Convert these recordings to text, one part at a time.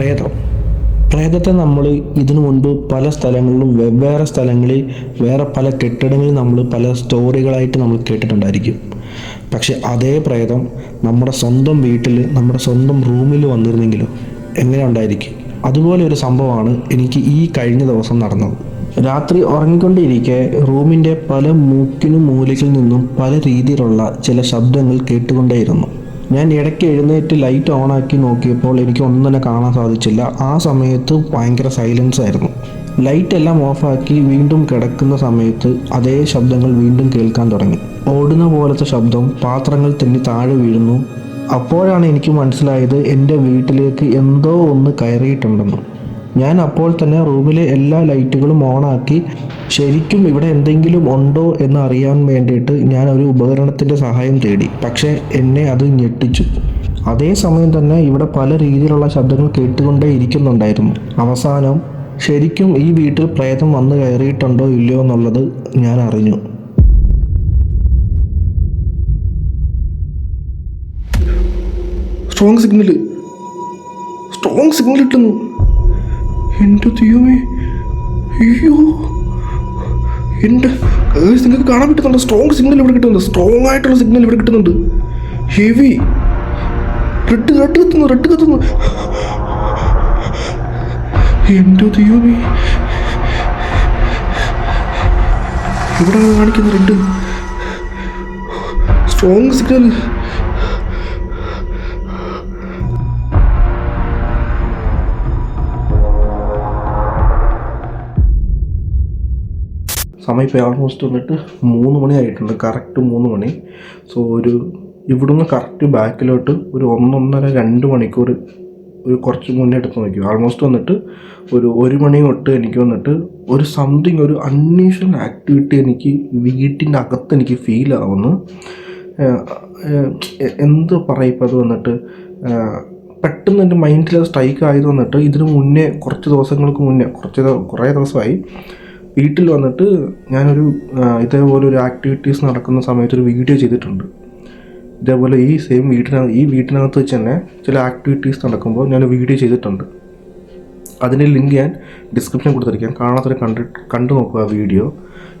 പ്രേതം. പ്രേതത്തെ നമ്മൾ ഇതിനു മുൻപ് പല സ്ഥലങ്ങളിലും വെവ്വേറെ സ്ഥലങ്ങളിൽ വേറെ പല കെട്ടിടങ്ങളിൽ നമ്മൾ പല സ്റ്റോറികളായിട്ട് നമ്മൾ കേട്ടിട്ടുണ്ടായിരിക്കും. പക്ഷെ അതേ പ്രേതം നമ്മുടെ സ്വന്തം വീട്ടിൽ നമ്മുടെ സ്വന്തം റൂമിൽ വന്നിരുന്നെങ്കിലും എങ്ങനെ ഉണ്ടായിരിക്കും? അതുപോലെ ഒരു സംഭവമാണ് എനിക്ക് ഈ കഴിഞ്ഞ ദിവസം നടന്നത്. രാത്രി ഉറങ്ങിക്കൊണ്ടിരിക്കെ റൂമിന്റെ പല മൂക്കിനും മൂലയ്ക്കിൽ നിന്നും പല രീതിയിലുള്ള ചില ശബ്ദങ്ങൾ കേട്ടുകൊണ്ടേയിരുന്നു. ഞാൻ ഇടയ്ക്ക് എഴുന്നേറ്റ് ലൈറ്റ് ഓൺ ആക്കി നോക്കിയപ്പോൾ എനിക്ക് ഒന്നും തന്നെ കാണാൻ സാധിച്ചില്ല. ആ സമയത്ത് ഭയങ്കര സൈലൻസ് ആയിരുന്നു. ലൈറ്റ് എല്ലാം ഓഫാക്കി വീണ്ടും കിടക്കുന്ന സമയത്ത് അതേ ശബ്ദങ്ങൾ വീണ്ടും കേൾക്കാൻ തുടങ്ങി. ഓടുന്ന പോലത്തെ ശബ്ദം പാത്രങ്ങൾ തെന്നി താഴെ വീഴുന്നു. അപ്പോഴാണ് എനിക്ക് മനസ്സിലായത് എന്റെ വീട്ടിലേക്ക് എന്തോ ഒന്ന് കയറിയിട്ടുണ്ടെന്ന്. ഞാൻ അപ്പോൾ തന്നെ റൂമിലെ എല്ലാ ലൈറ്റുകളും ഓണാക്കി ശരിക്കും ഇവിടെ എന്തെങ്കിലും ഉണ്ടോ എന്ന് അറിയാൻ വേണ്ടിയിട്ട് ഞാൻ ഒരു ഉപകരണത്തിന്റെ സഹായം തേടി. പക്ഷേ എന്നെ അത് ഞെട്ടിച്ചു. അതേസമയം തന്നെ ഇവിടെ പല രീതിയിലുള്ള ശബ്ദങ്ങൾ കേട്ടുകൊണ്ടേ ഇരിക്കുന്നുണ്ടായിരുന്നു. അവസാനം ശരിക്കും ഈ വീട്ടിൽ പ്രേതം വന്നു കയറിയിട്ടുണ്ടോ ഇല്ലയോ എന്നുള്ളത് ഞാൻ അറിഞ്ഞു. സ്ട്രോങ് സിഗ്നൽ സ്ട്രോങ് സിഗ്നൽ കിട്ടുന്നു. എന്റെ ദൈവമേ അയ്യോ. ഗേൾസ് നിങ്ങൾക്ക് കാണാൻ പറ്റുന്നുണ്ട്? സ്ട്രോങ് സിഗ്നൽ ഇവിടെ കിട്ടുന്നുണ്ട്. സ്ട്രോങ് ആയിട്ടുള്ള സിഗ്നൽ ഇവിടെ കിട്ടുന്നുണ്ട്. ഹെവി റെഡ് റെഡ് കത്തുന്നു റെഡ് കത്തുന്നു. എന്റെ ദൈവമേ. ഇവിടെ കാണിക്കുന്ന റെഡ് സ്ട്രോങ് സിഗ്നൽ സമയം ഇപ്പോൾ ആൾമോസ്റ്റ് വന്നിട്ട് മൂന്ന് മണി ആയിട്ടുണ്ട്. കറക്റ്റ് മൂന്ന് മണി. സോ ഒരു ഇവിടുന്ന് കറക്റ്റ് ബാക്കിലോട്ട് ഒരു ഒന്നൊന്നര രണ്ട് മണിക്കൂർ ഒരു കുറച്ച് മുന്നേ എടുത്ത് നോക്കി ആൾമോസ്റ്റ് വന്നിട്ട് ഒരു ഒരു മണി തൊട്ട് എനിക്ക് വന്നിട്ട് ഒരു സംതിങ് ഒരു അൺയൂഷ്വൽ ആക്ടിവിറ്റി എനിക്ക് വീട്ടിന്റെ അകത്ത് എനിക്ക് ഫീൽ ആവുന്നു. എന്ത് പറയും ഇപ്പോൾ അത് വന്നിട്ട്? പെട്ടെന്ന് എന്റെ മൈൻഡിൽ സ്ട്രൈക്ക് ആയത് വന്നിട്ട് ഇതിന് മുന്നേ കുറച്ച് ദിവസങ്ങൾക്ക് മുന്നേ കുറച്ച് കുറേ ദിവസമായി വീട്ടിൽ വന്നിട്ട് ഞാനൊരു ഇതേപോലെ ഒരു ആക്ടിവിറ്റീസ് നടക്കുന്ന സമയത്ത് ഒരു വീഡിയോ ചെയ്തിട്ടുണ്ട്. ഇതേപോലെ ഈ സെയിം വീട്ടിനകത്ത് ഈ വീട്ടിനകത്ത് വെച്ച് തന്നെ ചില ആക്ടിവിറ്റീസ് നടക്കുമ്പോൾ ഞാൻ വീഡിയോ ചെയ്തിട്ടുണ്ട്. അതിന്റെ ലിങ്ക് ഞാൻ ഡിസ്ക്രിപ്ഷൻ കൊടുത്തിരിക്കാം. കാണാത്തൊരു കണ്ട് കണ്ടു നോക്കുക ആ വീഡിയോ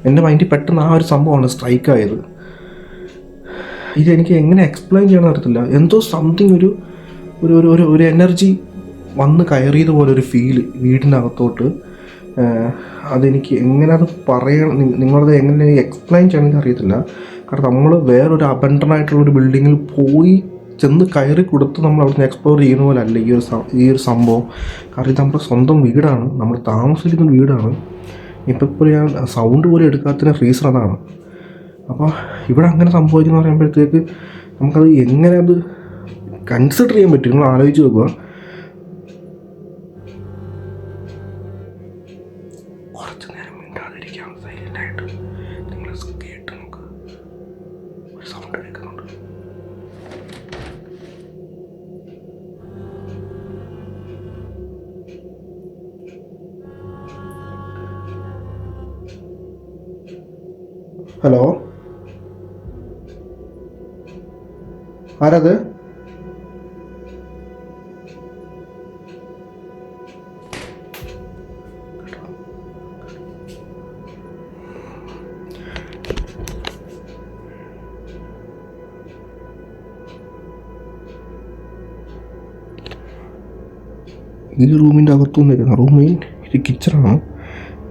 എന്റെ മൈൻഡിൽ പെട്ടെന്ന് ആ ഒരു സംഭവമാണ് സ്ട്രൈക്ക് ആയത്. ഇതെനിക്ക് എങ്ങനെ എക്സ്പ്ലെയിൻ ചെയ്യണം അറിയത്തില്ല. എന്തോ സംതിങ് ഒരു ഒരു ഒരു ഒരു എനർജി വന്ന് കയറിയത് പോലെ ഒരു ഫീൽ വീടിനകത്തോട്ട്. അതെനിക്ക് എങ്ങനെ അത് പറയണം? നിങ്ങളത് എങ്ങനെ എക്സ്പ്ലെയിൻ ചെയ്യണമെന്ന് അറിയത്തില്ല കാരണം നമ്മൾ വേറൊരു അബണ്ടനായിട്ടുള്ള ഒരു ബിൽഡിങ്ങിൽ പോയി ചെന്ന് കയറി കൊടുത്ത് നമ്മൾ അവിടുന്ന് എക്സ്പ്ലോർ ചെയ്യുന്ന പോലെ അല്ല ഈ ഒരു ഈ ഒരു സംഭവം. കാരണം ഇത് നമ്മുടെ സ്വന്തം വീടാണ്. നമ്മൾ താമസിക്കുന്ന വീടാണ്. ഇപ്പം ഇപ്പോൾ ഞാൻ സൗണ്ട് പോലും എടുക്കാത്തതിന് റീസൺ അതാണ്. അപ്പോൾ ഇവിടെ അങ്ങനെ സംഭവിക്കുന്ന പറയുമ്പോഴത്തേക്ക് നമുക്കത് എങ്ങനെ അത് കൺസിഡർ ചെയ്യാൻ പറ്റും? നിങ്ങൾ ആലോചിച്ച് നോക്കുക. ഹലോ ആരത് ഇത് റൂമിന്റെ അകത്തുനിന്ന് കേൾക്കുന്നത് റൂം മെയിൻ ഇത് കിച്ചണാണ്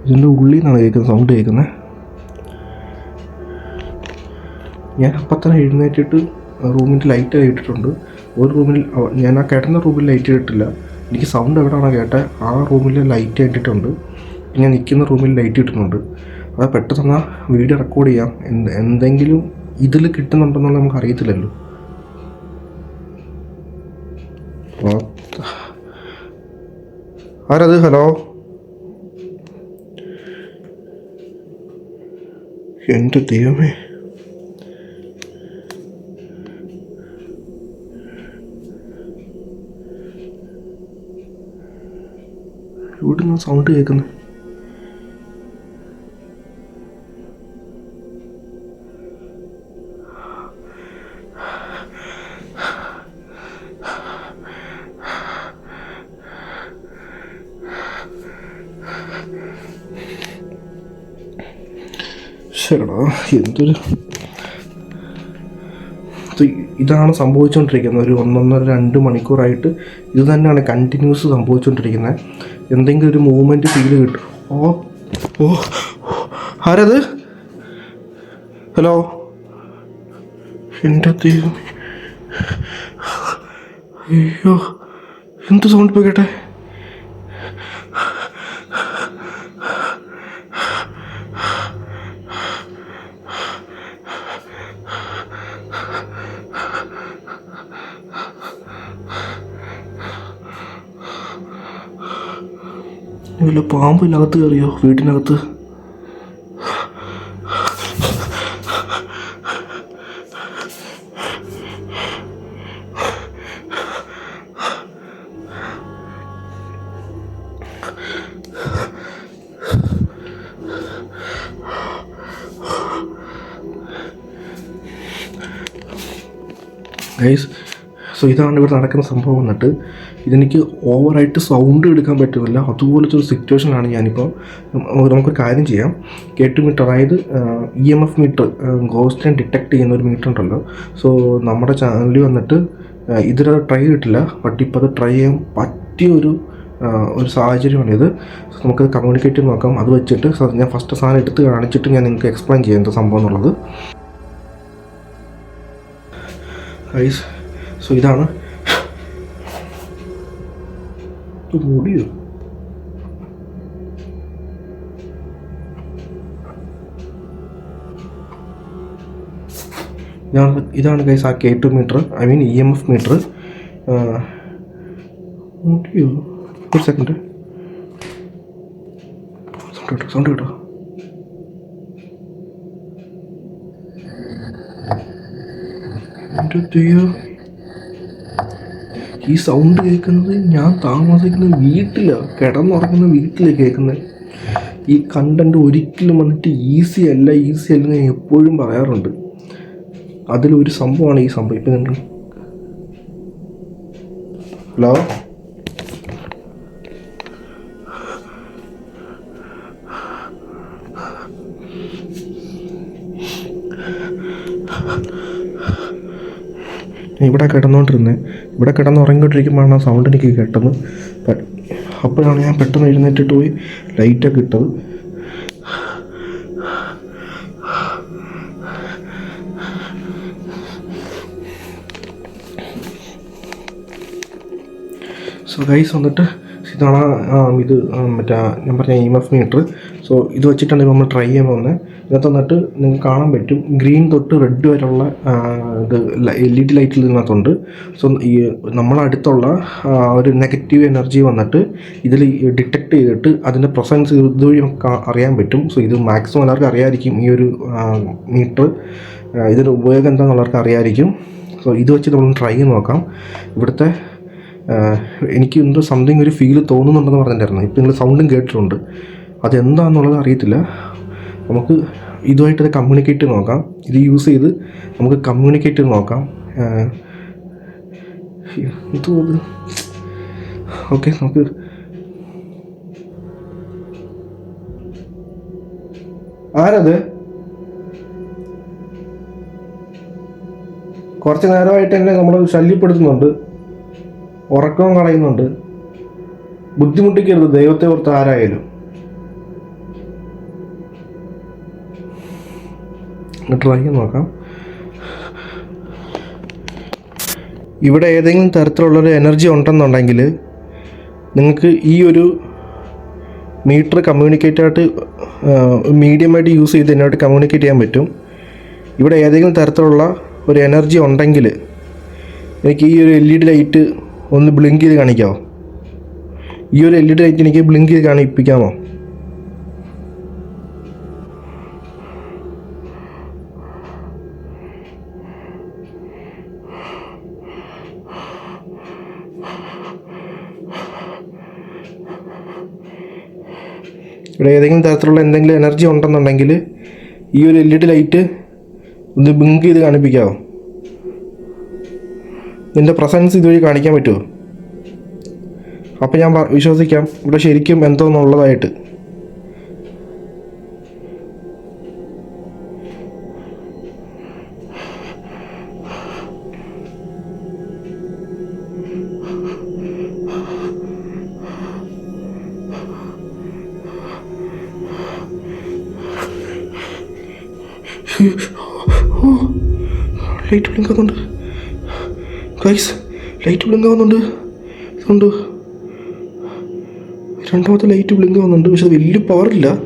ഇതിന്റെ ഉള്ളിൽ നിന്നാണ് കേൾക്കുന്നത് സൗണ്ട് കേൾക്കുന്നത്. ഞാൻ അപ്പം തന്നെ എഴുന്നേറ്റിട്ട് റൂമിന്റെ ലൈറ്റ് ഇട്ടിട്ടുണ്ട് ഒരു റൂമിൽ ഞാൻ ആ കിടന്ന റൂമിൽ ലൈറ്റ് ഇട്ടിട്ടില്ല. എനിക്ക് സൗണ്ട് എവിടെയാണോ കേട്ടത് ആ റൂമിൽ ലൈറ്റ് ഇട്ടിട്ടുണ്ട് പിന്നെ നിൽക്കുന്ന റൂമിൽ ലൈറ്റ് ഇട്ടിട്ടുണ്ട് അത് പെട്ടെന്ന് വീഡിയോ റെക്കോർഡ് ചെയ്യാം. എന്ത് എന്തെങ്കിലും ഇതിൽ കിട്ടുന്നുണ്ടെന്നുള്ള നമുക്ക് അറിയത്തില്ലല്ലോ. ആരത്? ഹലോ എന്റെ ദൈവമേ. എവിടുന്ന സൗണ്ട് കേൾക്കുന്നു. എന്തൊരു ഇതാണ് സംഭവിച്ചുകൊണ്ടിരിക്കുന്നത് ഒരു ഒന്നൊന്നര രണ്ട് മണിക്കൂറായിട്ട് ഇത് തന്നെയാണ് കണ്ടിന്യൂസ് സംഭവിച്ചുകൊണ്ടിരിക്കുന്നത് എന്തെങ്കിലും ഒരു മൂവ്മെന്റ് ഫീൽ കിട്ടും. ഓ ഓ ആരത്? ഹലോ? എന്റെ ദൈവം അയ്യോ എന്ത് സൗണ്ട് പോയി വല്ല പാമ്പിനകത്ത് കയറിയോ? വീട്ടിനകത്ത്? സോ ഇതാണ് ഇവിടെ നടക്കുന്ന സംഭവം എന്നിട്ട് ഇതെനിക്ക് ഓവറായിട്ട് സൗണ്ട് എടുക്കാൻ പറ്റുന്നില്ല. അതുപോലത്തെ ഒരു സിറ്റുവേഷനാണ് ഞാനിപ്പോൾ നമുക്കൊരു കാര്യം ചെയ്യാം. കേട്ട് മീറ്റർ അതായത് ഇ എം എഫ് മീറ്റർ ഗോസ്റ്റിനെ ഡിറ്റക്ട് ചെയ്യുന്ന ഒരു മീറ്റർ ഉണ്ടല്ലോ. സോ നമ്മുടെ ചാനലിൽ വന്നിട്ട് ഇതിലത് ട്രൈ ചെയ്തിട്ടില്ല. ബട്ട് ഇപ്പോൾ അത് ട്രൈ ചെയ്യാൻ പറ്റിയ ഒരു ഒരു സാഹചര്യമാണിത് നമുക്കത് കമ്മ്യൂണിക്കേറ്റ് ചെയ്ത് നോക്കാം. അത് വെച്ചിട്ട് ഞാൻ ഫസ്റ്റ് സാധനം എടുത്ത് കാണിച്ചിട്ട് ഞാൻ നിങ്ങൾക്ക് എക്സ്പ്ലെയിൻ ചെയ്യാം എന്താ സംഭവം എന്നുള്ളത്. സോ ഇതാണ് ഇത് മുടിയോ ഇതാണ് ഇതാണ് കൈസ് ആ K two meter I mean E M F meter മുടിയോ ഒരു സെക്കൻഡ് സൗണ്ട് കേട്ടോ സൗണ്ട് കേട്ടോ. എന്റെ ദൈവം ഈ സൗണ്ട് കേൾക്കുന്നത് ഞാൻ താമസിക്കുന്ന വീട്ടിലാണ് കിടന്നുറങ്ങുന്ന വീട്ടിലാണ് കേൾക്കുന്നത് ഈ കണ്ടന്റ് ഒരിക്കലും വന്നിട്ട് ഈസി അല്ല ഈസി അല്ല ഞാൻ എപ്പോഴും പറയാറുണ്ട്. അതിലൊരു സംഭവമാണ് ഈ സംഭവം. ഇപ്പം നിങ്ങൾ ഹലോ ഇവിടെ കിടന്നുകൊണ്ടിരുന്നത് ഇവിടെ കിടന്ന് ഉറങ്ങിക്കൊണ്ടിരിക്കുമ്പോഴാണ് ആ സൗണ്ട് എനിക്ക് കേട്ടത്. അപ്പോഴാണ് ഞാൻ പെട്ടെന്ന് എഴുന്നേറ്റിട്ട് പോയി ലൈറ്റൊക്കെ ഇട്ടത്. സോ ഗൈസ് വന്നിട്ട് ആ, ഇത് മറ്റേ ഞാൻ പറഞ്ഞ E M F meter so ഇത് വെച്ചിട്ടാണ് നമ്മൾ ട്രൈ ചെയ്യാൻ പോകുന്നത്. ഇതിനകത്ത് വന്നിട്ട് നിങ്ങൾക്ക് കാണാൻ പറ്റും. ഗ്രീൻ തൊട്ട് റെഡ് വരെയുള്ള ഇത് എൽ ഇ ഡി ലൈറ്റിൽ ഇതിനകത്തുണ്ട്. സോ ഈ നമ്മളടുത്തുള്ള ഒരു നെഗറ്റീവ് എനർജി വന്നിട്ട് ഇതിൽ ഡിറ്റക്ട് ചെയ്തിട്ട് അതിന്റെ പ്രസൻസ് ഇതുവഴി അറിയാൻ പറ്റും. സോ ഇത് മാക്സിമം എല്ലാവർക്കും അറിയാമായിരിക്കും ഈ ഒരു മീറ്റർ ഇതിന്റെ ഉപയോഗം എന്താണെന്നുള്ളവർക്ക് അറിയാമായിരിക്കും സോ ഇത് വെച്ച് നമ്മൾ ട്രൈ ചെയ്ത് നോക്കാം. ഇവിടുത്തെ എനിക്ക് എന്തോ സംതിങ് ഒരു ഫീൽ തോന്നുന്നുണ്ടെന്ന് പറഞ്ഞിട്ടുണ്ടായിരുന്നു. ഇപ്പം നിങ്ങൾ സൗണ്ടും കേട്ടിട്ടുണ്ട്. അതെന്താണെന്നുള്ളത് അറിയത്തില്ല. നമുക്ക് ഇതുമായിട്ട് ഇത് കമ്മ്യൂണിക്കേറ്റ് ചെയ്ത് നോക്കാം. ഇത് യൂസ് ചെയ്ത് നമുക്ക് കമ്മ്യൂണിക്കേറ്റ് ചെയ്ത് നോക്കാം. അത് ഓക്കെ നമുക്ക് ആരത്? കുറച്ച് നേരമായിട്ട് തന്നെ നമ്മൾ ശല്യപ്പെടുത്തുന്നുണ്ട്. ഉറക്കവും കളയുന്നുണ്ട്. ബുദ്ധിമുട്ടിക്കരുത്. ദൈവത്തെ ഓർത്ത് ആരായാലും. ട്രൈ നോക്കാം. ഇവിടെ ഏതെങ്കിലും തരത്തിലുള്ളൊരു എനർജി ഉണ്ടെന്നുണ്ടെങ്കിൽ നിങ്ങൾക്ക് ഈ ഒരു മീറ്റർ കമ്മ്യൂണിക്കേറ്റ് ആയിട്ട് മീഡിയമായിട്ട് യൂസ് ചെയ്ത് എന്നോട്ട് കമ്മ്യൂണിക്കേറ്റ് ചെയ്യാൻ പറ്റും. ഇവിടെ ഏതെങ്കിലും തരത്തിലുള്ള ഒരു എനർജി ഉണ്ടെങ്കിൽ എനിക്ക് ഈ ഒരു എൽ ഇ ഡി ലൈറ്റ് ഒന്ന് ബ്ലിങ്ക് ചെയ്ത് കാണിക്കാമോ ഈ ഒരു എൽ ഇ ഡി ലൈറ്റ് എനിക്ക് ബ്ലിങ്ക് ചെയ്ത് കാണിപ്പിക്കാമോ? ഇവിടെ ഏതെങ്കിലും തരത്തിലുള്ള എന്തെങ്കിലും എനർജി ഉണ്ടെന്നുണ്ടെങ്കിൽ ഈ ഒരു എൽ ഇ ഡി ലൈറ്റ് ഒന്ന് ബ്ലിങ്ക് ചെയ്ത് കാണിപ്പിക്കാമോ നിന്റെ പ്രസൻസ് ഇതുവഴി കാണിക്കാൻ പറ്റുമോ അപ്പം ഞാൻ വിശ്വസിക്കാം ഇവിടെ ശരിക്കും എന്തോന്നുള്ളതായിട്ട് ലൈറ്റ് ബ്ലിങ്ക് അതുകൊണ്ട് ഗൈസ് ലൈറ്റ് ബ്ലിങ്ക് ആവുന്നുണ്ട്. ഇതുണ്ട്? രണ്ടാമത്തെ ലൈറ്റ് ബ്ലിങ്ക് ആവുന്നുണ്ട് പക്ഷെ അത് വലിയ പവറില്ല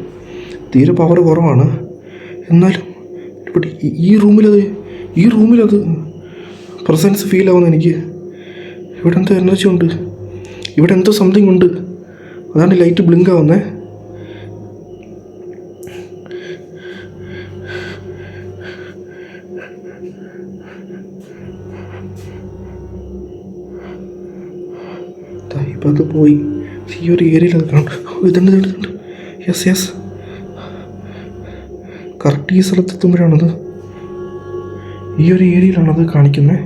തീരെ പവർ കുറവാണ്. എന്നാലും ഇവിടെ ഈ- റൂമിലത് ഈ റൂമിലത് പ്രസൻസ് ഫീൽ ആവുന്നു എനിക്ക്. ഇവിടെ എന്തോ എനർജി ഉണ്ട്? ഇവിടെ എന്തോ സംതിങ് ഉണ്ട്. അതാണ് ലൈറ്റ് ബ്ലിങ്ക് ആവുന്നത് ഇപ്പം അത് പോയി. ഈ ഒരു ഏരിയയിൽ നിൽക്കണം കാണും. ഇതുണ്ട് ഇതുണ്ട് യെസ് യെസ് കറക്റ്റ് ഈ ഈ ഒരു ഏരിയയിലാണത് കാണിക്കുന്നത്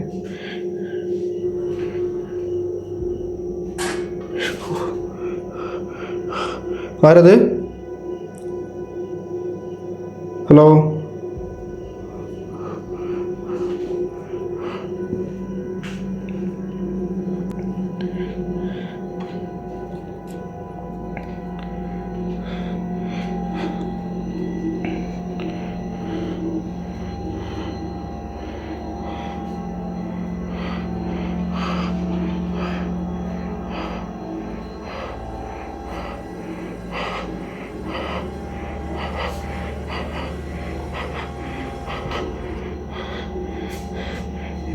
ആരത്? ഹലോ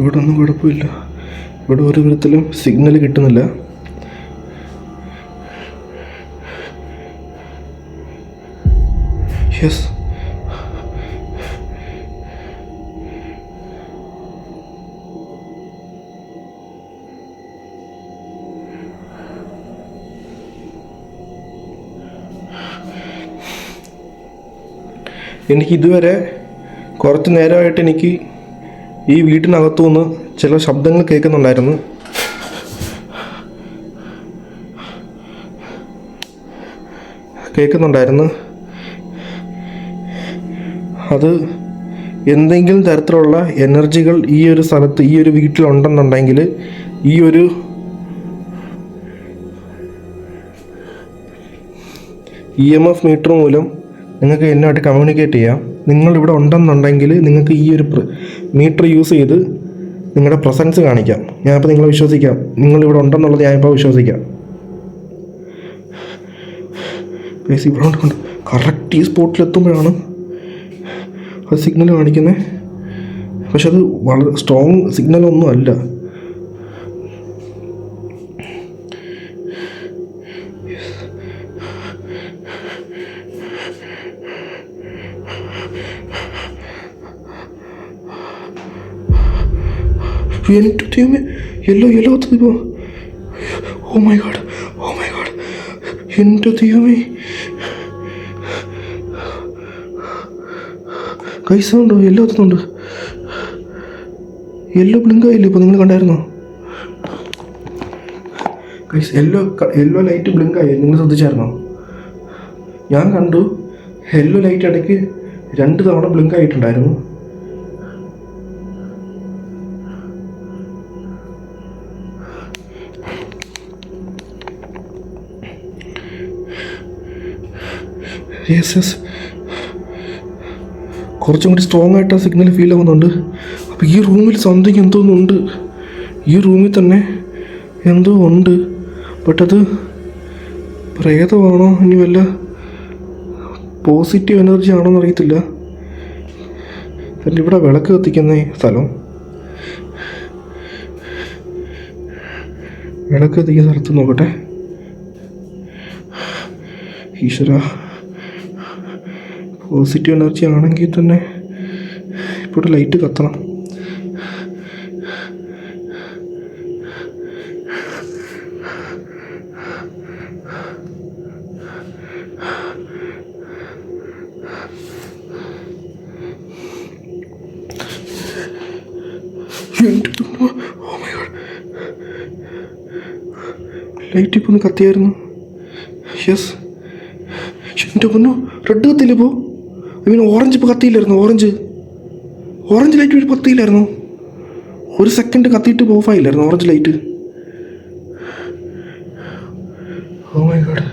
ഇവിടെ ഒന്നും കുഴപ്പമില്ല. ഇവിടെ ഒരു വിധത്തിലും സിഗ്നൽ കിട്ടുന്നില്ല. യെസ് എനിക്ക് ഇതുവരെ കുറച്ച് നേരമായിട്ട് എനിക്ക് ഈ വീട്ടിനകത്തു നിന്ന് ചില ശബ്ദങ്ങൾ കേൾക്കുന്നുണ്ടായിരുന്നു. കേൾക്കുന്നുണ്ടായിരുന്നു. അത് എന്തെങ്കിലും തരത്തിലുള്ള എനർജികൾ ഈ ഒരു സ്ഥലത്ത് ഈ ഒരു വീട്ടിലുണ്ടെന്നുണ്ടെങ്കിൽ ഈ ഒരു ഇ എം എഫ് മീറ്റർ മൂലം നിങ്ങൾക്ക് എന്നുമായിട്ട് കമ്മ്യൂണിക്കേറ്റ് ചെയ്യാം. നിങ്ങൾ ഇവിടെ ഉണ്ടെന്നുണ്ടെങ്കിൽ നിങ്ങൾക്ക് ഈ ഒരു മീറ്റർ യൂസ് ചെയ്ത് നിങ്ങളുടെ പ്രസൻസ് കാണിക്കാം. ഞാനിപ്പോൾ നിങ്ങളെ വിശ്വസിക്കാം. നിങ്ങൾ ഇവിടെ ഉണ്ടെന്നുള്ളത് ഞാനിപ്പോൾ വിശ്വസിക്കാം. പ്ലീസ് ഇവിടെ ഉണ്ട് കറക്റ്റ് ഈ സ്പോട്ടിലെത്തുമ്പോഴാണ് അത് സിഗ്നൽ കാണിക്കുന്നത് പക്ഷെ അത് വളരെ സ്ട്രോങ് സിഗ്നലൊന്നും അല്ല. എന്റെ ദൈവമേ എല്ലോ എല്ലോ ദൈവം oh my god oh my god എന്റെ ദൈവമേ കൈസുണ്ടോ എല്ലോ എത്തുന്നുണ്ട് യെല്ലോ ബ്ലിങ്ക് ആയില്ലേ? ഇപ്പോൾ നിങ്ങൾ കണ്ടായിരുന്നോ? Guys yellow yellow light blink ആയി. നിങ്ങൾ ശ്രദ്ധിച്ചായിരുന്നോ? ഞാൻ കണ്ടു. യെല്ലോ ലൈറ്റ് ഇടയ്ക്ക് രണ്ട് തവണ ബ്ലിങ്ക് ആയിട്ടുണ്ടായിരുന്നു. യെസ് യെസ് കുറച്ചും കൂടി സ്ട്രോങ് ആയിട്ട് ആ സിഗ്നൽ ഫീൽ ആവുന്നുണ്ട്. അപ്പോൾ ഈ റൂമിൽ സംതിങ് എന്തോ ഉണ്ട് ഈ റൂമിൽ തന്നെ എന്തോ ഉണ്ട്. ബട്ട് അത് പ്രേതമാണോ? ഇനി വല്ല പോസിറ്റീവ് എനർജി ആണോ എന്നറിയത്തില്ല. തന്നെ ഇവിടെ വിളക്ക് കത്തിക്കുന്ന സ്ഥലം. വിളക്ക് കത്തിക്കുന്ന സ്ഥലത്ത് നോക്കട്ടെ. ഈശ്വര. പോസിറ്റീവ് എനർജി ആണെങ്കിൽ തന്നെ ഇപ്പോൾ ലൈറ്റ് കത്തണം. ലൈറ്റ് ഇപ്പൊ ഒന്ന് കത്തിയായിരുന്നു. യെസ് എന്റെ പൊന്നു റെഡ് കത്തില്ലേ ഇപ്പോൾ ഐ മീൻ ഓറഞ്ച് ഇപ്പോൾ കത്തിയില്ലായിരുന്നു. ഓറഞ്ച് ഓറഞ്ച് ലൈറ്റ് ഒരു കത്തിയില്ലായിരുന്നു. ഒരു സെക്കൻഡ് കത്തിയിട്ട് ഓഫായില്ലായിരുന്നു orange light oh my god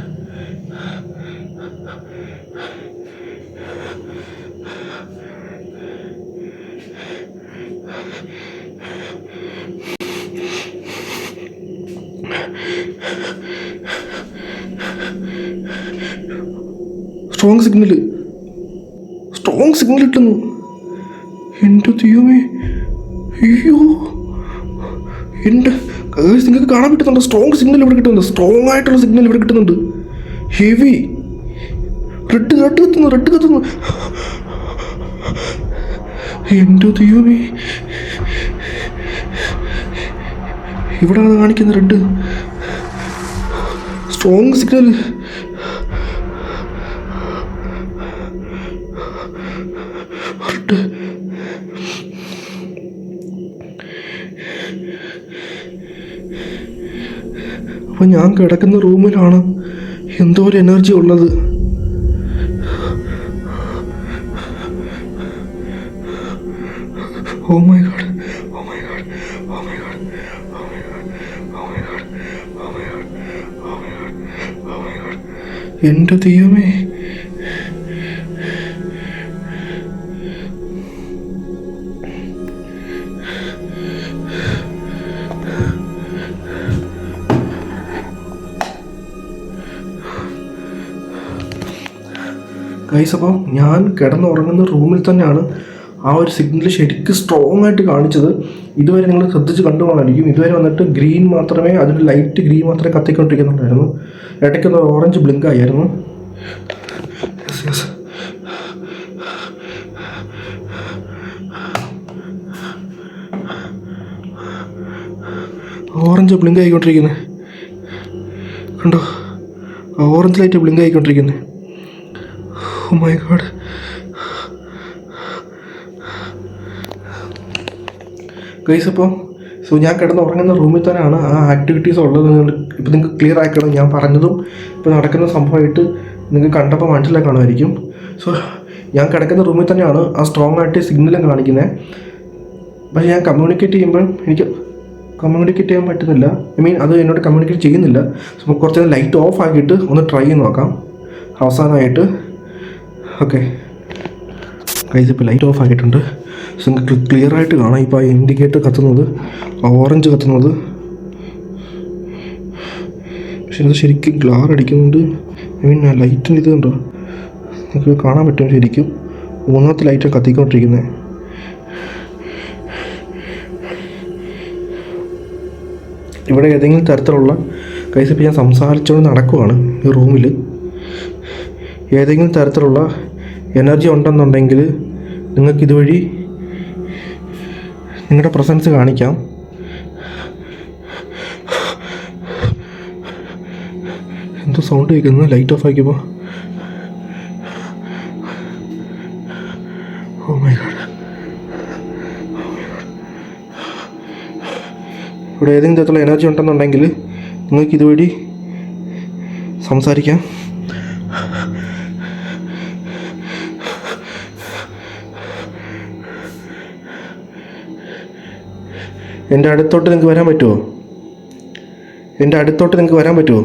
strong signal കിട്ടുന്നു എന്റെ ദൈവമേ അയ്യോ. എന്റെ നിങ്ങൾക്ക് കാണാൻ പറ്റുന്നുണ്ട്? സ്ട്രോങ് സിഗ്നൽ ഇവിടെ കിട്ടുന്നുണ്ട്. സ്ട്രോങ് ആയിട്ടുള്ള സിഗ്നൽ ഇവിടെ കിട്ടുന്നുണ്ട്. ഹെവി റെഡ് റെഡ് കത്തുന്നു റെഡ് കത്തുന്നു. എന്റെ ദൈവമേ. ഇവിടെയാണ് കാണിക്കുന്നത് റെഡ് സ്ട്രോങ് സിഗ്നൽ റെഡ് അപ്പൊ ഞാൻ കിടക്കുന്ന റൂമിലാണ് എന്തോ ഒരു എനർജി ഉള്ളത്. ഓ my god oh my god oh my god oh my god oh my god oh my god oh my god oh my god എന്റെ ദൈവമേ. ഗൈസ് അപ്പം ഞാൻ കിടന്നുറങ്ങുന്ന റൂമിൽ തന്നെയാണ് ആ ഒരു സിഗ്നൽ ശരിക്കും സ്ട്രോങ് ആയിട്ട് കാണിച്ചത്. ഇതുവരെ നിങ്ങൾ ശ്രദ്ധിച്ച് കണ്ടുപോകാനായിരിക്കും ഇതുവരെ വന്നിട്ട് ഗ്രീൻ മാത്രമേ അതിന് ലൈറ്റ് ഗ്രീൻ മാത്രമേ കത്തിക്കൊണ്ടിരിക്കുന്നുണ്ടായിരുന്നു. ഇടയ്ക്കൊന്ന് ഓറഞ്ച് ബ്ലിങ്ക് ആയിരുന്നു. ഓറഞ്ച് ബ്ലിങ്ക് ആയിക്കൊണ്ടിരിക്കുന്നത് കണ്ടോ? ഓറഞ്ച് ലൈറ്റ് ബ്ലിങ്ക് ആയിക്കൊണ്ടിരിക്കുന്നത് ഓ മൈ ഗോഡ് ഗൈസ് ഇപ്പം സോ ഞാൻ കിടന്ന് ഉറങ്ങുന്ന റൂമിൽ തന്നെയാണ് ആ ആക്ടിവിറ്റീസ് ഉള്ളത്. ഇപ്പം നിങ്ങൾക്ക് ക്ലിയർ ആക്കണം ഞാൻ പറഞ്ഞതും ഇപ്പോൾ നടക്കുന്ന സംഭവമായിട്ട് നിങ്ങൾക്ക് കണ്ടപ്പോൾ മനസ്സിലായി കാണുമായിരിക്കും. സോ ഞാൻ കിടക്കുന്ന റൂമിൽ തന്നെയാണ് ആ സ്ട്രോങ് ആയിട്ട് സിഗ്നലും കാണിക്കുന്നത് പക്ഷേ ഞാൻ കമ്മ്യൂണിക്കേറ്റ് ചെയ്യുമ്പോൾ എനിക്ക് കമ്മ്യൂണിക്കേറ്റ് ചെയ്യാൻ പറ്റുന്നില്ല. ഐ മീൻ അത് എന്നോട് കമ്മ്യൂണിക്കേറ്റ് ചെയ്യുന്നില്ല. സോ കുറച്ച് ലൈറ്റ് ഓഫ് ആക്കിയിട്ട് ഒന്ന് ട്രൈ ചെയ്ത് നോക്കാം. അവസാനമായിട്ട് ഓക്കെ. കൈസ് ഇപ്പോൾ ലൈറ്റ് ഓഫ് ആക്കിയിട്ടുണ്ട് സോ നിങ്ങൾക്ക് ക്ലിയർ ആയിട്ട് കാണാം. ഇപ്പോൾ ആ ഇൻഡിക്കേറ്റർ കത്തുന്നത് ഓറഞ്ച് കത്തുന്നത്. പക്ഷെ അത് ശരിക്കും ഗ്ലാർ അടിക്കുന്നുണ്ട്. ഐ മീൻ ആ ലൈറ്റിന്റെ ഇത് കണ്ടോ? നിങ്ങൾക്ക് കാണാൻ പറ്റും ശരിക്കും. മൂന്നാമത്തെ ലൈറ്റാണ് കത്തിക്കൊണ്ടിരിക്കുന്നത് ഇവിടെ ഏതെങ്കിലും തരത്തിലുള്ള കൈസ് ഇപ്പോൾ ഞാൻ സംസാരിച്ചുകൊണ്ട് നടക്കുവാണ് ഈ റൂമിൽ ഏതെങ്കിലും തരത്തിലുള്ള എനർജി ഉണ്ടെന്നുണ്ടെങ്കിൽ നിങ്ങൾക്ക് ഇതുവഴി നിങ്ങളുടെ പ്രസൻസ് കാണിക്കാം. എന്തോ സൗണ്ട് കേൾക്കുന്നു? ലൈറ്റ് ഓഫ് ആക്കിയപ്പോൾ ഓ മൈ ഗോഡ് ഇവിടെ ഏതെങ്കിലും തരത്തിലുള്ള എനർജി ഉണ്ടെന്നുണ്ടെങ്കിൽ നിങ്ങൾക്ക് ഇതുവഴി സംസാരിക്കാം. എന്റെ അടുത്തോട്ട് നിങ്ങൾക്ക് വരാൻ പറ്റുമോ എന്റെ അടുത്തോട്ട് നിങ്ങൾക്ക് വരാൻ പറ്റുമോ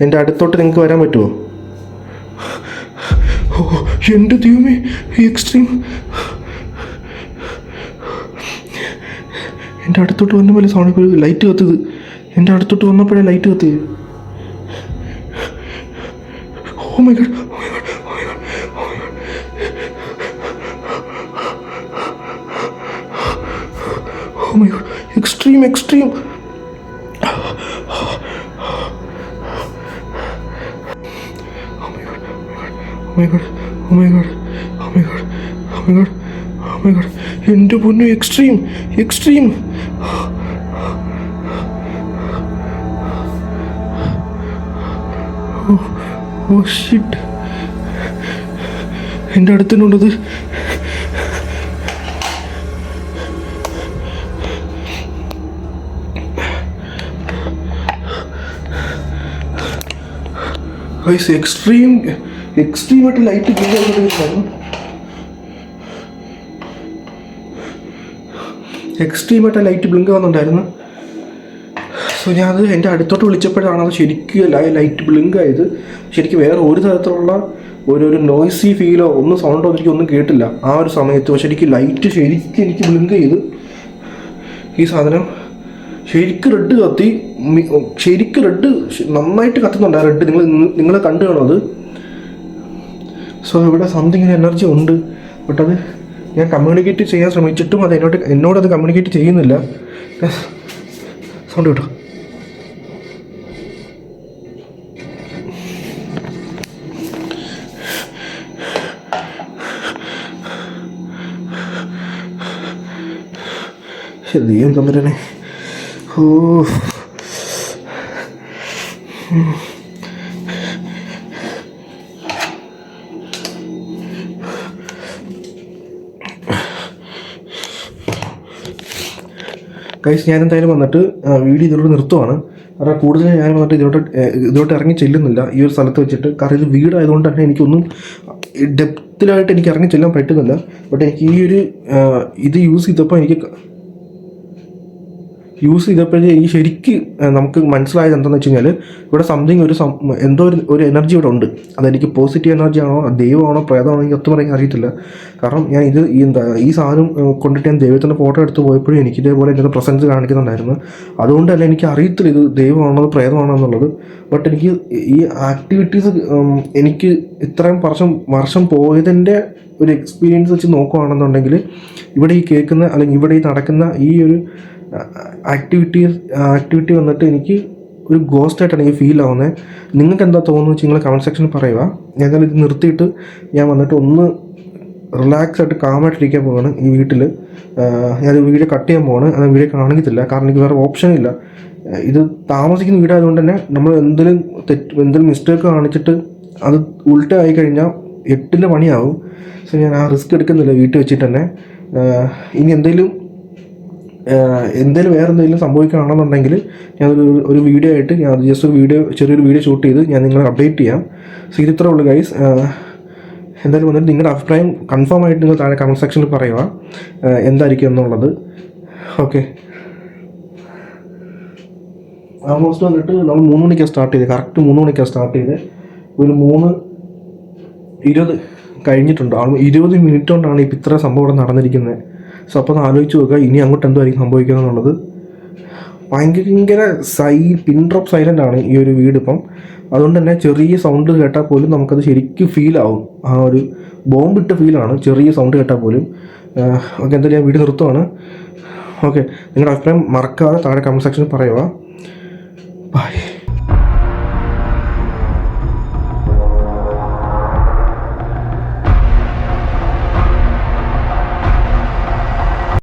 എന്റെ അടുത്തോട്ട് നിങ്ങൾക്ക് വരാൻ പറ്റുമോ എന്റെ ദൈവമേ എക്സ്ട്രീം എന്റെ അടുത്തോട്ട് വന്ന പോലെ സൗണ്ട് ലൈറ്റ് കത്തത് എന്റെ അടുത്തോട്ട് വന്നപ്പോഴേ ലൈറ്റ് കത്തിയത്? Oh my god my extreme എന്റെ പൊന്നു എക്സ്ട്രീം എക്സ്ട്രീം ഓ ഷിറ്റ് എന്റെ അടുത്തന്നുണ്ടത് ഗൈസ് എക്സ്ട്രീം ആയിട്ട് ലൈറ്റ് ചെയ്തിട്ടുണ്ടായിരുന്നു എക്സ്ട്രീം ആയിട്ട് ലൈറ്റ് ബ്ലിങ്ക് വന്നിട്ടുണ്ടായിരുന്നു സോ ഞാനത് എന്റെ അടുത്തോട്ട് വിളിച്ചപ്പോഴാണ് അത് ശരിക്കും ലൈറ്റ് ബ്ലിങ്ക് ആയത്. ശരിക്കും വേറെ ഒരു തരത്തിലുള്ള ഒരു ഒരു നോയ്സി ഫീലോ ഒന്നും സൗണ്ടോ എനിക്ക് ഒന്നും കേട്ടില്ല. ആ ഒരു സമയത്ത് ശരിക്കും ലൈറ്റ് ശരിക്കും എനിക്ക് ബ്ലിങ്ക് ചെയ്ത് ഈ സാധനം ശരിക്കും റെഡ് കത്തി ശരിക്കും റെഡ് നന്നായിട്ട് കത്തുന്നുണ്ട് ആ റെഡ് നിങ്ങൾ നിങ്ങൾ കണ്ടു കാണും അത്? സോ ഇവിടെ സംതിങ് ഒരു എനർജി ഉണ്ട്. ബട്ട് അത് ഞാൻ കമ്മ്യൂണിക്കേറ്റ് ചെയ്യാൻ ശ്രമിച്ചിട്ടും അത് എന്നോട് എന്നോട് അത് കമ്മ്യൂണിക്കേറ്റ് ചെയ്യുന്നില്ല. സൗണ്ട് കേട്ടോ? ദൈവം തമ്പുരാനെ ഓ കൈസ് ഞാൻ എന്തായാലും വന്നിട്ട് വീഡിയോ ഇതിലോട്ട് നിർത്തുവാണ്. കാരണം കൂടുതൽ ഞാൻ വന്നിട്ട് ഇതിലോട്ട് ഇതിലോട്ട് ഇറങ്ങി ചെല്ലുന്നില്ല. ഈ ഒരു സ്ഥലത്ത് വെച്ചിട്ട്. കാരണം ഇത് വീടായതുകൊണ്ട് തന്നെ എനിക്കൊന്നും ഡെപ്തിലായിട്ട് എനിക്ക് ഇറങ്ങി ചെല്ലാൻ പറ്റുന്നില്ല. ബട്ട് എനിക്ക് ഈ ഒരു ഇത് യൂസ് ചെയ്തപ്പോൾ എനിക്ക് യൂസ് ചെയ്തപ്പോഴേ ഈ ശരിക്ക് നമുക്ക് മനസ്സിലായത് എന്താണെന്ന് വെച്ച് കഴിഞ്ഞാൽ ഇവിടെ സംതിങ് ഒരു എന്തോ ഒരു ഒരു എനർജി ഇവിടെ ഉണ്ട്. അതെനിക്ക് പോസിറ്റീവ് എനർജി ആണോ ദൈവമാണോ പ്രേതമാണോ എനിക്ക് ഒത്തും പറയാൻ അറിയത്തില്ല. കാരണം ഞാൻ ഇത് ഈ എന്താ ഈ സാധനം കൊണ്ടിട്ട് ഞാൻ ദൈവത്തിന്റെ ഫോട്ടോ എടുത്ത് പോയപ്പോഴും എനിക്ക് ഇതേപോലെ എന്റെ പ്രസൻസ് കാണിക്കുന്നുണ്ടായിരുന്നു. അതുകൊണ്ടല്ല എനിക്ക് അറിയത്തില്ല ഇത് ദൈവമാണോ പ്രേതമാണോ എന്നുള്ളത്. ബട്ട് എനിക്ക് ഈ ആക്ടിവിറ്റീസ് എനിക്ക് ഇത്രയും വർഷം വർഷം പോയതിന്റെ ഒരു എക്സ്പീരിയൻസ് വെച്ച് നോക്കുകയാണെന്നുണ്ടെങ്കിൽ ഇവിടെ ഈ കേൾക്കുന്ന അല്ലെങ്കിൽ ഇവിടെ ഈ നടക്കുന്ന ഈ ഒരു ആക്ടിവിറ്റി ആക്ടിവിറ്റി വന്നിട്ട് എനിക്ക് ഒരു ഗോസ്റ്റ് ആയിട്ടാണ് എനിക്ക് ഫീൽ ആവുന്നത് നിങ്ങൾക്ക് എന്താ തോന്നുന്നു വെച്ചാൽ നിങ്ങൾ കമന്റ് സെക്ഷനിൽ പറയുക ഞാൻ ഇത് നിർത്തിയിട്ട് ഞാൻ വന്നിട്ട് ഒന്ന് റിലാക്സ് ആയിട്ട് കാമായിട്ടിരിക്കാൻ പോവാണ് ഈ വീട്ടിൽ ഞാൻ വീഡിയോ കട്ട് ചെയ്യാൻ പോവാണ്. അത് വീഡിയോ കാണിക്കത്തില്ല. കാരണം എനിക്ക് വേറെ ഓപ്ഷൻ ഇല്ല. ഇത് താമസിക്കുന്ന വീടായതുകൊണ്ട് തന്നെ നമ്മൾ എന്തെങ്കിലും തെറ്റ് എന്തെങ്കിലും മിസ്റ്റേക്ക് കാണിച്ചിട്ട് അത് ഉൾട്ട ആയി കഴിഞ്ഞാൽ എട്ടിന്റെ പണിയാവും. സോ ഞാൻ ആ റിസ്ക് എടുക്കുന്നില്ല വീട്ടിൽ വെച്ചിട്ട് തന്നെ. ഇനി എന്തെങ്കിലും എന്തെങ്കിലും വേറെ എന്തെങ്കിലും സംഭവിക്കുകയാണെന്നുണ്ടെങ്കിൽ ഞാൻ ഒരു ഒരു വീഡിയോ ആയിട്ട് ഞാൻ ജസ്റ്റ് ഒരു വീഡിയോ ചെറിയൊരു വീഡിയോ ഷൂട്ട് ചെയ്ത് ഞാൻ നിങ്ങളെ അപ്ഡേറ്റ് ചെയ്യാം. സോ ഇത് ഇത്രേ ഉള്ളൂ ഗൈസ് എന്തായാലും വന്നിട്ട് നിങ്ങളുടെ അഭിപ്രായം കൺഫേം ആയിട്ട് നിങ്ങൾ താഴെ കമന്റ് സെക്ഷനിൽ പറയുക. എന്തായിരിക്കും എന്നുള്ളത്. ഓക്കെ ആൾമോസ്റ്റ് വന്നിട്ട് നമ്മൾ മൂന്ന് മണിക്കാണ് സ്റ്റാർട്ട് ചെയ്തത്. കറക്റ്റ് മൂന്ന് മണിക്കാണ് സ്റ്റാർട്ട് ചെയ്തത്. ഒരു മൂന്ന് ഇരുപത് കഴിഞ്ഞിട്ടുണ്ട്. ആൾ- ഇരുപത് മിനിറ്റ് കൊണ്ടാണ് ഇപ്പം ഇത്ര സംഭവം ഇവിടെ നടന്നിരിക്കുന്നത്. സോ അപ്പോൾ ആലോചിച്ച് നോക്കുക ഇനി അങ്ങോട്ട് എന്തായിരിക്കും സംഭവിക്കുക എന്നുള്ളത്. ഭയങ്കര സൈ പിൻ ഡ്രോപ്പ് സൈലന്റ് ആണ് ഈ ഒരു വീട് ഇപ്പം. അതുകൊണ്ട് തന്നെ ചെറിയ സൗണ്ട് കേട്ടാൽ പോലും നമുക്കത് ശരിക്കും ഫീൽ ആവും. ആ ഒരു ബോംബിട്ട ഫീലാണ് ചെറിയ സൗണ്ട് കേട്ടാൽ പോലും. ഓക്കെ എന്തായാലും ഞാൻ വീട് നിർത്തുവാണ്. ഓക്കെ നിങ്ങളുടെ അഭിപ്രായം മറക്കാതെ താഴെ കമന്റ് സെക്ഷനിൽ പറയുക. ബൈ